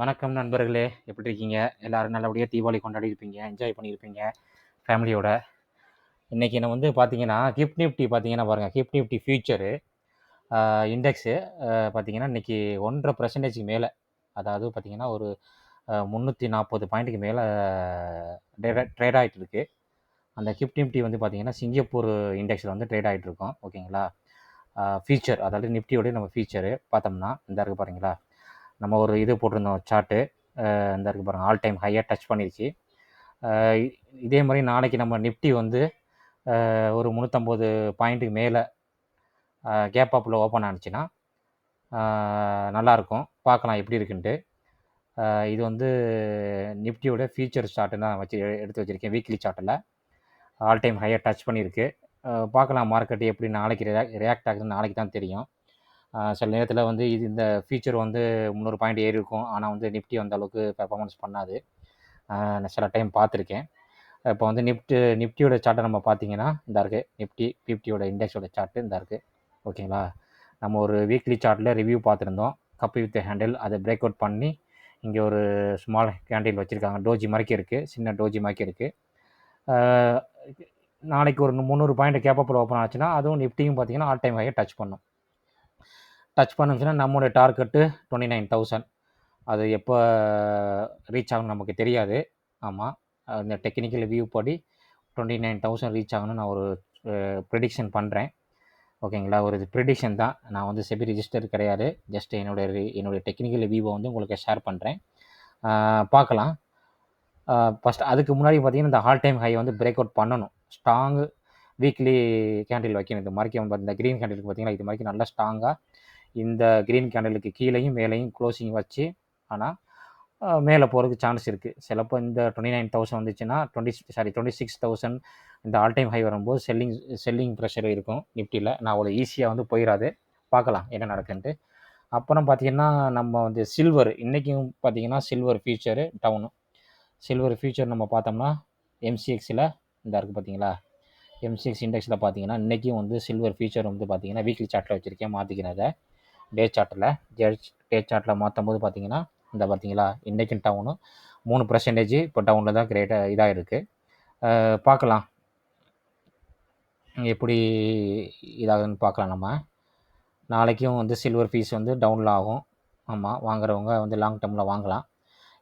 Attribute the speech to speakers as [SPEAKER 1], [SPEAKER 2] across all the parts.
[SPEAKER 1] வணக்கம் நண்பர்களே. எப்படி இருக்கீங்க? எல்லோரும் நல்லபடியாக தீபாவளி கொண்டாடி இருப்பீங்க என்ஜாய் பண்ணியிருப்பீங்க ஃபேமிலியோட இன்றைக்கி நான் வந்து பார்த்தீங்கன்னா கிஃப்ட் நிஃப்டி பார்த்தீங்கன்னா பாருங்கள் கிஃப்ட் நிஃப்டி ஃபியூச்சரு இண்டெக்ஸு பார்த்தீங்கன்னா இன்றைக்கி ஒன்றரை பர்சன்டேஜ்க்கு மேலே. அதாவது பார்த்தீங்கன்னா ஒரு முந்நூற்றி நாற்பது பாயிண்ட்டுக்கு மேலே ட்ரேட் ஆகிட்டு இருக்கு அந்த கிஃப்ட் நிஃப்டி வந்து பார்த்திங்கன்னா சிங்கப்பூர் இண்டெக்ஸில் வந்து ட்ரேட் ஆகிட்டு இருக்கோம் ஓகேங்களா ஃபியூச்சர் அதாவது நிஃப்டியோடய நம்ம ஃபியூச்சரு பார்த்தோம்னா இந்த இருக்குது பாருங்களா? நம்ம ஒரு இது போட்டிருந்தோம் சார்ட்டு இந்த இருக்கு பாருங்கள் ஆல் டைம் ஹையாக டச் பண்ணிருச்சு. இதே மாதிரி நாளைக்கு நம்ம நிஃப்டி வந்து ஒரு முந்நூற்றம்பது பாயிண்ட்டுக்கு மேலே கேப் அப்பில் ஓப்பன் ஆனிச்சுன்னா நல்லாயிருக்கும் பார்க்கலாம் எப்படி இருக்குன்ட்டு. இது வந்து நிஃப்டியோட ஃபியூச்சர் சார்ட்டு தான் வச்சு எடுத்து வச்சுருக்கேன் வீக்லி சார்ட்டில் ஆல் டைம் ஹையாக டச் பண்ணியிருக்கு பார்க்கலாம் மார்க்கெட் எப்படி நாளைக்கு ரியாக்ட் ஆகுதுன்னு நாளைக்கு தான் தெரியும். சில நேரத்தில் வந்து இது இந்த ஃபீச்சர் வந்து முந்நூறு பாயிண்ட் ஏறி இருக்கும். ஆனால் வந்து நிஃப்டி அந்த அளவுக்கு பெர்ஃபார்மன்ஸ் பண்ணாது. நான் சில டைம் பார்த்துருக்கேன். இப்போ வந்து நிஃப்டி நிஃப்டியோட சார்ட்டை நம்ம பார்த்தீங்கன்னா இந்த இருக்குது நிஃப்டி ஃபிஃப்டியோட இண்டெக்ஸோட சார்ட்டு இந்த இருக்குது ஓகேங்களா நம்ம ஒரு வீக்லி சார்ட்டில் ரிவ்யூ பார்த்துருந்தோம். கப்பி வித் ஹேண்டில் அதை பிரேக் அவுட் பண்ணி இங்கே ஒரு ஸ்மால் கேண்டில் வச்சுருக்காங்க. டோஜி மாதிரிக்கு இருக்குது சின்ன டோஜி மாதிரிக்கு இருக்குது நாளைக்கு ஒரு முந்நூறு பாயிண்ட் கேப்பப்பில் ஓப்பன் ஆச்சுன்னா அதுவும் நிஃப்டியும் பார்த்தீங்கன்னா ஆல் டைம் ஹையை டச் பண்ணும். டச் பண்ணுச்சுன்னா நம்மளுடைய டார்கெட்டு டுவெண்ட்டி நைன் தௌசண்ட் அது எப்போ ரீச் ஆகணும் நமக்கு தெரியாது. ஆமாம் இந்த டெக்னிக்கல் வியூ படி டுவெண்ட்டி நைன் தௌசண்ட் ரீச் ஆகணும்னு நான் ஒரு ப்ரிடிக்ஷன் பண்ணுறேன் ஓகேங்களா ஒரு இது ப்ரிடிக்ஷன் தான். நான் வந்து செபி ரிஜிஸ்டர் கிடையாது. ஜஸ்ட் என்னுடைய என்னுடைய டெக்னிக்கல் வியூவை வந்து உங்களுக்கு ஷேர் பண்ணுறேன் பார்க்கலாம். ஃபஸ்ட் அதுக்கு முன்னாடி பார்த்திங்கன்னா இந்த ஹால் டைம் ஹை வந்து பிரேக் அவுட் பண்ணணும். ஸ்ட்ராங்கு வீக்லி கேண்டில் வைக்கணும். இந்த மாதிரி இந்த க்ரீன் கேண்டிலுக்கு பார்த்திங்கன்னா இது மாதிரி நல்லா ஸ்ட்ராங்காக இந்த க்ரீன் கேண்டலுக்கு கீழேயும் மேலேயும் க்ளோசிங் வச்சு ஆனால் மேலே போகிறதுக்கு சான்ஸ் இருக்குது சிலப்போ இந்த டுவெண்ட்டி நைன் தௌசண்ட் வந்துச்சுன்னா twenty sorry twenty six thousand இந்த ஆல் டைம் ஹை வரும்போது செல்லிங் செல்லிங் ப்ரெஷர் இருக்கும். நிஃப்டியில் நான் அவ்வளோ ஈஸியாக வந்து போயிடாது பார்க்கலாம் என்ன நடக்குன்ட்டு. அப்புறம் பார்த்திங்கன்னா நம்ம வந்து சில்வர் இன்றைக்கும் பார்த்திங்கன்னா silver future down silver future நம்ம பார்த்தோம்னா எம்சிஎக்ஸில் இந்த இருக்குது பார்த்தீங்களா எம்சிஎக்ஸ் இண்டெக்ஸில் பார்த்தீங்கன்னா இன்றைக்கும் வந்து சில்வர் ஃபியூச்சர் வந்து பார்த்தீங்கன்னா வீக்லி சார்ட்டில் வச்சுருக்கேன் மாற்றிக்கிறத டே சார்ட்டில் டே டே சார்ட்டில் மாற்றும் போது பார்த்தீங்கன்னா இந்த பார்த்தீங்களா இன்றைக்கும் டவுனு மூணு பர்சன்டேஜ் இப்போ டவுனில் தான் கிரேட்டாக இதாக இருக்குது பார்க்கலாம். எப்படி இதாகுதுன்னு பார்க்கலாம் நம்ம. நாளைக்கும் வந்து சில்வர் ஃபீஸ் வந்து டவுனில் ஆகும். ஆமாம் வாங்குறவங்க வந்து லாங் டேர்மில் வாங்கலாம்.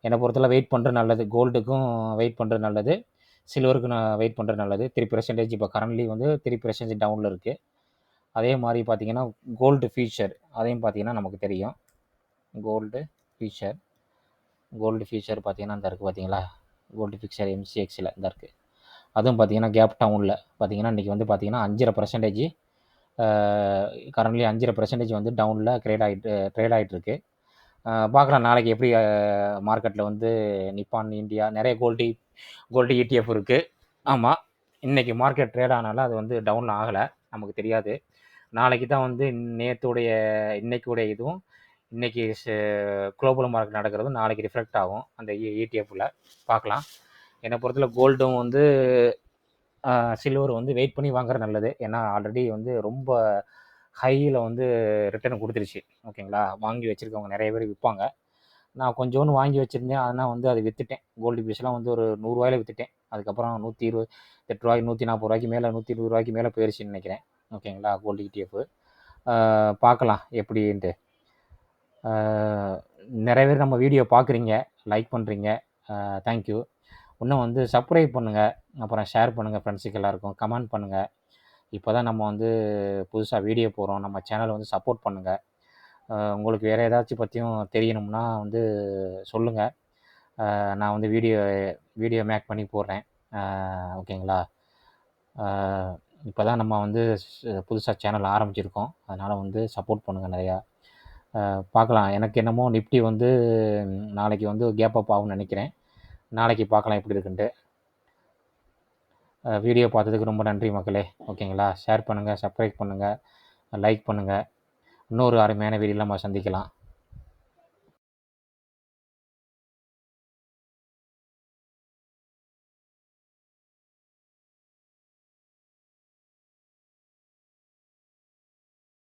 [SPEAKER 1] என்னை பொறுத்தவரை வெயிட் பண்ணுறது நல்லது. கோல்டுக்கும் வெயிட் பண்ணுறது நல்லது. சில்வருக்கு நான் வெயிட் பண்ணுறது நல்லது. த்ரீ பர்சன்டேஜ் இப்போ கரண்ட்லி வந்து த்ரீ பர்சன்டேஜ் டவுனில் இருக்குது அதே மாதிரி பார்த்திங்கன்னா கோல்டு ஃபீச்சர் அதையும் பார்த்திங்கன்னா நமக்கு தெரியும். கோல்டு ஃபீச்சர் கோல்டு ஃபீச்சர் பார்த்திங்கன்னா இந்த இருக்குது பார்த்தீங்களா? கோல்டு ஃபீச்சர் எம்சிஎக்ஸில் இந்த இருக்குது அதுவும் பார்த்திங்கன்னா கேப் டவுனில் பார்த்திங்கன்னா இன்றைக்கி வந்து பார்த்திங்கன்னா அஞ்சரை பர்சன்டேஜ் கரண்ட்லி அஞ்சரை பர்சன்டேஜ் வந்து டவுனில் ட்ரேட் ஆகிட்டு ட்ரேட் ஆகிட்டுருக்கு பார்க்கலாம். நாளைக்கு எப்படி மார்க்கெட்டில் வந்து நிப்பான் இந்தியா நிறைய கோல்டு கோல்டு இடிஎஃப் இருக்குது ஆமாம் இன்றைக்கி மார்க்கெட் ட்ரேட் ஆனாலும் அது வந்து டவுன் ஆகலை. நமக்கு தெரியாது. நாளைக்கு தான் வந்து நேற்றுடைய இன்னைக்குடைய இதுவும் இன்றைக்கி குளோபல் மார்க்கெட் நடக்கிறதும் நாளைக்கு ரிஃப்ளெக்ட் ஆகும். அந்த e-, இடிஎஃப்பில் பார்க்கலாம். என்னை பொறுத்தல கோல்டும் வந்து சில்வர் வந்து வெயிட் பண்ணி வாங்குறது நல்லது. ஏன்னா ஆல்ரெடி வந்து ரொம்ப ஹையில் வந்து ரிட்டர்ன் கொடுத்துருச்சு. ஓகேங்களா வாங்கி வச்சுருக்கவங்க நிறைய பேர் விற்பாங்க. நான் கொஞ்சோன்னு வாங்கி வச்சுருந்தேன். அதனால் வந்து அதை விற்றுட்டேன் கோல்டு பீஸ்லாம் வந்து ஒரு நூறுரூவாயில் விற்றுட்டேன் அதுக்கப்புறம் நூற்றி இருபது எட்டு ரூபாய்க்கு நூற்றி நாற்பது ரூபாய்க்கு மேலே நூற்றி இருபது ரூபாய்க்கு மேலே போயிடுச்சுன்னு நினைக்கிறேன் ஓகேங்களா கோல்டு இடிஎஃப் பார்க்கலாம் எப்படின்ட்டு. நிறைய பேர் நம்ம வீடியோ பார்க்குறீங்க லைக் பண்ணுறீங்க தேங்க்யூ இன்னும் வந்து சப்ஸ்கிரைப் பண்ணுங்கள் அப்புறம் ஷேர் பண்ணுங்கள் ஃப்ரெண்ட்ஸுக்கு எல்லாருக்கும். கமெண்ட் பண்ணுங்கள் இப்போ தான் நம்ம வந்து புதுசாக வீடியோ போகிறோம் நம்ம சேனலை வந்து சப்போர்ட் பண்ணுங்கள் உங்களுக்கு வேறு ஏதாச்சும் பற்றியும் தெரியணும்னா வந்து சொல்லுங்கள் நான் வந்து வீடியோ வீடியோ மேக் பண்ணி போடுறேன். ஓகேங்களா? இப்போ தான் நம்ம வந்து புதுசாக சேனல் ஆரம்பிச்சிருக்கோம். அதனால் வந்து சப்போர்ட் பண்ணுங்கள் நிறையா. பார்க்கலாம். எனக்கு என்னமோ நிஃப்டி வந்து நாளைக்கு வந்து கேப் அப் ஆகும்னு நினைக்கிறேன். நாளைக்கு பார்க்கலாம் எப்படி இருக்குன்ட்டு. வீடியோ பார்த்ததுக்கு ரொம்ப நன்றி மக்களே. ஓகேங்களா? ஷேர் பண்ணுங்கள் சப்ஸ்கிரைப் பண்ணுங்கள் லைக் பண்ணுங்கள் இன்னொரு அருமையான வீடியோவில் நம்ம சந்திக்கலாம்.